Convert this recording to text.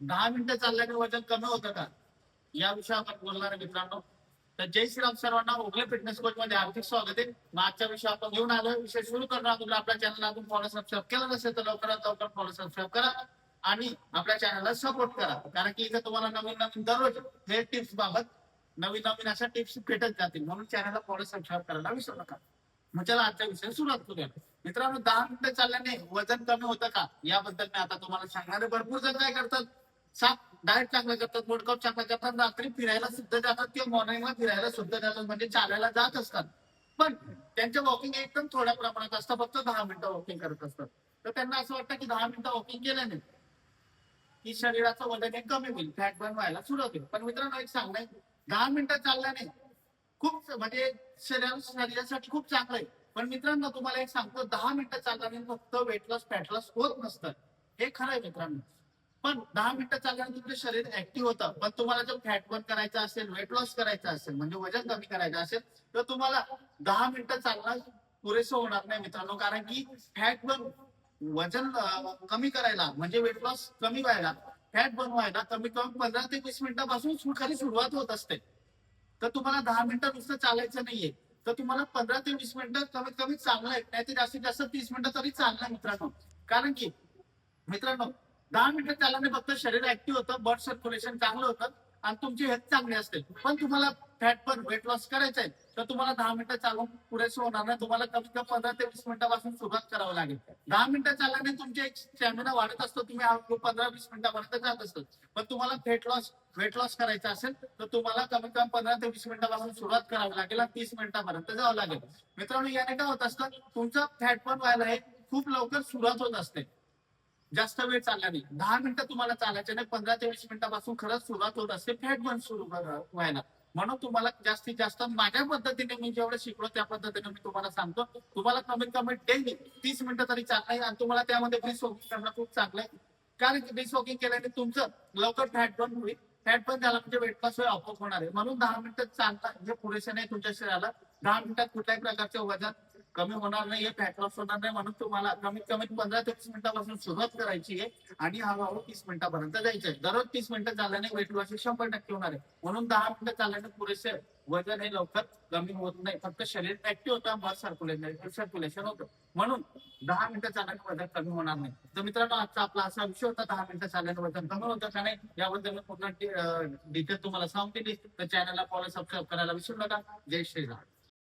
दहा मिनिटं चालल्याने वजन कमी होतं का? या विषयावर आपण बोलणार आहे मित्रांनो. तर जय श्रीराम सर्वांना उगले फिटनेस कोच मध्ये आर्थिक स्वागत आहे. मग आजच्या विषय आपण घेऊन आलो. विषय सुरू करणार तुला आपल्या चॅनल अजून फॉलो सबस्क्राईब केलं नसेल तर लवकरात लवकर फॉलो सबस्क्राईब करा. आणि आपल्या चॅनलला सपोर्ट करा. कारण की इथे तुम्हाला नवीन नवीन दररोज हे टिप्स बाबत नवीन नवीन अशा टिप्स भेटत जातील. म्हणून चॅनलला फॉलो सबस्क्राईब करायला विसरू नका. मग चला आजच्या विषय सुरुवात करूया. मित्रांनो दहा मिनिटं चालल्याने वजन कमी होतं का? याबद्दल मी आता तुम्हाला सांगणार भरपूर जण काय करतात? सात डाएट चांगलं करतात वर्कआउट चांगला करतात रात्री फिरायला सुद्धा जातात किंवा मॉर्निंगला फिरायला सुद्धा जातात म्हणजे चालायला जात असतात. पण त्यांचं वॉकिंग एकदम थोड्या प्रमाणात असतं फक्त दहा मिनिटं वॉकिंग करत असतात. तर त्यांना असं वाटतं की दहा मिनिटं वॉकिंग केल्याने की शरीराचं वजन हे कमी होईल फॅट बर्न व्हायला सुरुवात होईल. पण मित्रांनो एक सांगणं आहे, दहा मिनिटं चालल्याने खूप म्हणजे शरीर शरीरासाठी खूप चांगलं आहे. पण मित्रांनो तुम्हाला एक सांगतो दहा मिनिटं चालल्याने फक्त वेट लॉस फॅट लॉस होत नसतं. हे खरं आहे मित्रांनो. पण दहा मिनिटं चालल्यानंतर तुमचं शरीर ऍक्टिव्ह होतं. पण तुम्हाला जर फॅट बर्न करायचं असेल वेट लॉस करायचं असेल म्हणजे वजन कमी करायचं असेल तर तुम्हाला दहा मिनिटं चालणं पुरेसं होणार नाही मित्रांनो. कारण की फॅट बर्न वजन कमी करायला म्हणजे वेट लॉस कमी व्हायला फॅट बर्न व्हायला कमी कमी पंधरा ते वीस मिनिटापासून खाली सुरुवात होत असते. तर तुम्हाला दहा मिनिटं नुसतं चालायचं नाहीये. तर तुम्हाला पंधरा ते वीस मिनिटं कमीत कमी चांगलं आहे. नाही तर जास्तीत जास्त तीस मिनिटं तरी चांगलं मित्रांनो. कारण की मित्रांनो दहा मिनिटं चालल्याने फक्त शरीर ऍक्टिव्ह होतं ब्लड सर्क्युलेशन चांगलं होतं आणि तुमची हेल्थ चांगली असते. पण तुम्हाला फॅट पण वेट लॉस करायचं आहे तर तुम्हाला दहा मिनिटं चालून पुरेसं होणार नाही. तुम्हाला कमीत कमी पंधरा ते वीस मिनिटापासून सुरुवात करावं लागेल. दहा मिनिटं चालल्याने तुमचे एक स्टॅमिना वाढत असतो तुम्ही पंधरा वीस मिनिटापर्यंत जात असतो. पण तुम्हाला फेट लॉस वेट लॉस करायचं असेल तर तुम्हाला कमीत कमी पंधरा ते वीस मिनिटापासून सुरुवात करावी लागेल आणि तीस मिनिटापर्यंत जावं लागेल. मित्रांनो याने काय होत असतं तुमचं फॅट पण व्हायला हे खूप लवकर सुरुवात होत असते. जास्त वेळ चालल्याने दहा मिनिटं तुम्हाला चालायचे नाही पंधरा ते वीस मिनिटापासून खरंच सुरुवात होत असते. फॅट बर्न सुरू व्हायला. म्हणून तुम्हाला जास्तीत जास्त माझ्या पद्धतीने मी जेवढं शिकलो त्या पद्धतीने मी तुम्हाला सांगतो. तुम्हाला कमीत कमी डेली तीस मिनिटं तरी चालणार आणि तुम्हाला त्यामध्ये ब्रिस वॉकिंग करणं खूप चांगलं आहे. कारण की ब्रिस वॉकिंग केल्याने तुमचं लवकर फॅट बर्न होईल. फॅट बर्न झाला म्हणजे वेट लॉस अपॉप होणार आहे. म्हणून दहा मिनिटं चालता म्हणजे पुरेसे नाही तुमच्या शरीराला. दहा मिनिटात कुठल्याही प्रकारचे वजन कमी होणार नाही फॅट होणार नाही म्हणून तुम्हाला कमीत कमी पंधरा ते वीस मिनिटापासून सुरुवात करायची आहे आणि हळूहळू तीस मिनिटापर्यंत जायचं आहे. दररोज तीस मिनिटं चालल्याने वेट लॉस शंभर टक्के होणार आहे. म्हणून दहा मिनिटं चालल्याने पुरेसे वजन हे लवकर कमी होत नाही. फक्त शरीर ऍक्टिव्ह होतं ब्लड सर्क्युलेशन सर्क्युलेशन होतं. म्हणून दहा मिनिटं चालल्याने वजन कमी होणार नाही. तर मित्रांनो आजचा आपला असा विषय होता दहा मिनिटं चालल्याने वजन कमी होतं का नाही याबद्दल मी पूर्ण डिटेल तुम्हाला सांगते. तर चॅनलला फॉलो सबस्क्राईब करायला विसरू नका. जय श्रीराम.